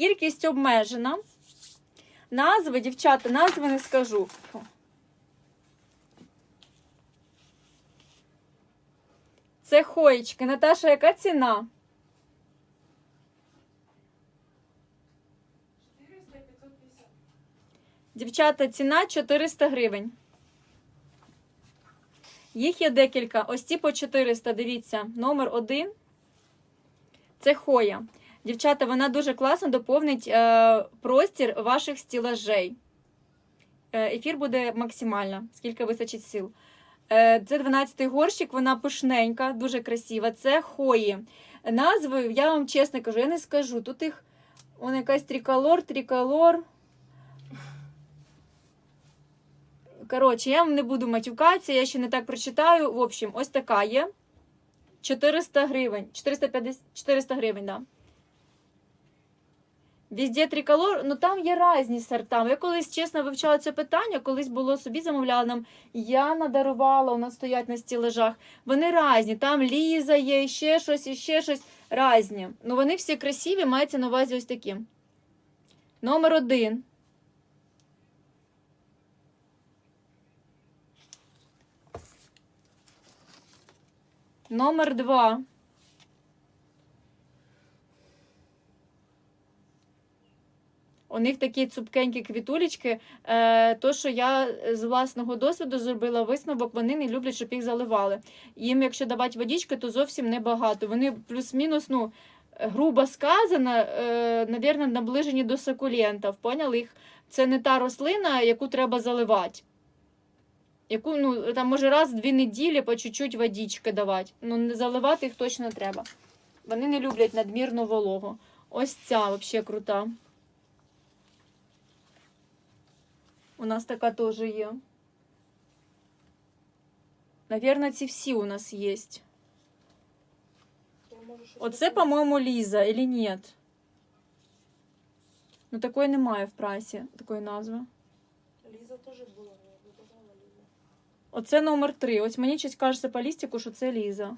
Кількість обмежена. Назви, дівчата, назви не скажу. Це хоєчки. Наташа, яка ціна? 400 і 550. Дівчата, ціна 400 гривень. Їх є декілька. Ось ці по 400, дивіться. Номер один. Це хоя. Дівчата, вона дуже класно доповнить е, простір ваших стілажей. Е, ефір буде максимально, скільки вистачить сил. Е, це 12-й горщик, вона пишненька, дуже красива. Це хої. Назви, я вам чесно кажу, я не скажу. Тут їх вон якась триколор, триколор. Коротше, я вам не буду матюкатися, я ще не так прочитаю. В общем, ось така є. 400 гривень. 450, 400 гривень, да. Везде триколор, ну там є різні сорта. Я колись чесно вивчала це питання, колись було собі замовляла нам. Я надарувала, у нас стоять на стілежах. Вони різні. Там Ліза є, ще щось, і ще щось різні. Ну вони всі красиві, мається на увазі ось такі. Номер один. Номер два. У них такі цупкенькі квітулечки. Е, то, що я з власного досвіду зробила висновок, вони не люблять, щоб їх заливали. Їм, якщо давати водички, то зовсім небагато. Вони плюс-мінус, ну, грубо сказано, е, навірно, наближені до сукулентів. Поняли їх? Це не та рослина, яку треба заливати. Яку, ну, там, може, раз в дві неділі по чуть-чуть водички давати. Ну, не заливати їх точно треба. Вони не люблять надмірну вологу. Ось ця взагалі крута. У нас така теж є. Навірно, ці всі у нас є. Я можу щось Оце, таке- по-моєму, Ліза, или ні? Ну, такої немає в прайсі, такої назви. Ліза теж була, я вибирала Ліза. Оце номер три. Ось мені щось кажеться по лістику, що це Ліза.